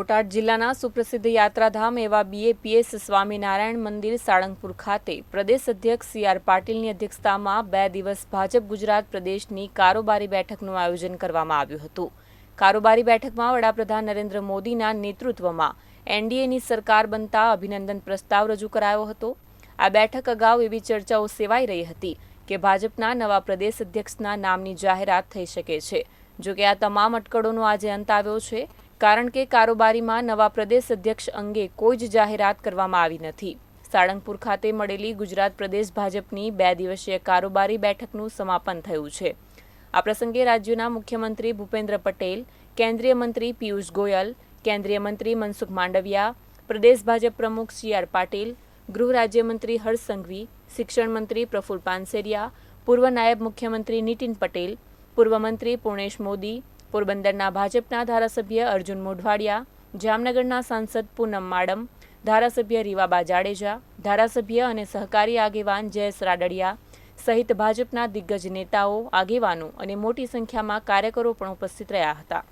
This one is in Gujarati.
બોટાદ જિલ્લાના સુપ્રસિદ્ધ યાત્રાધામ એવા બીએપીએસ સ્વામિનારાયણ મંદિર સાળંગપુર ખાતે પ્રદેશ અધ્યક્ષ સી આર પાટીલની અધ્યક્ષતામાં બે દિવસ ભાજપ ગુજરાત પ્રદેશની કારોબારી બેઠકનું આયોજન કરવામાં આવ્યું હતું. કારોબારી બેઠકમાં વડાપ્રધાન નરેન્દ્ર મોદીના નેતૃત્વમાં એનડીએની સરકાર બનતા અભિનંદન પ્રસ્તાવ રજૂ કરાયો હતો. આ બેઠક અગાઉ એવી ચર્ચાઓ સેવાઈ રહી હતી કે ભાજપના નવા પ્રદેશ અધ્યક્ષના નામની જાહેરાત થઈ શકે છે. જોકે આ તમામ અટકળોનો આજે અંત આવ્યો છે કારણ કે કારોબારીમાં નવા પ્રદેશ અધ્યક્ષ અંગે કોઈ જ જાહેરાત કરવામાં આવી નથી. સાળંગપુર ખાતે મળેલી ગુજરાત પ્રદેશ ભાજપની બે દિવસીય કારોબારી બેઠકનું સમાપન થયું છે. આ પ્રસંગે રાજ્યના મુખ્યમંત્રી ભૂપેન્દ્ર પટેલ, કેન્દ્રીય મંત્રી પિયુષ ગોયલ, કેન્દ્રીય મંત્રી મનસુખ માંડવિયા, પ્રદેશ ભાજપ પ્રમુખ સી આર પાટીલ, ગૃહ રાજ્યમંત્રી હર્ષ સંઘવી, શિક્ષણ મંત્રી પ્રફુલ પાનસેરિયા, પૂર્વ નાયબ મુખ્યમંત્રી નીતિન પટેલ, પૂર્વ મંત્રી પૂર્ણેશ મોદી પોરબંદરના ભાજપના ધારાસભ્ય અર્જુન મોઢવાડિયા, જામનગરના સાંસદ પૂનમ માડમ, ધારાસભ્ય રીવાબા જાડેજા ધારાસભ્ય અને સહકારી આગેવાન જયેશ રાડડિયા સહિત ભાજપના દિગ્ગજ નેતાઓ, આગેવાનો અને મોટી સંખ્યામાં કાર્યકરો પણ ઉપસ્થિત રહ્યા હતા.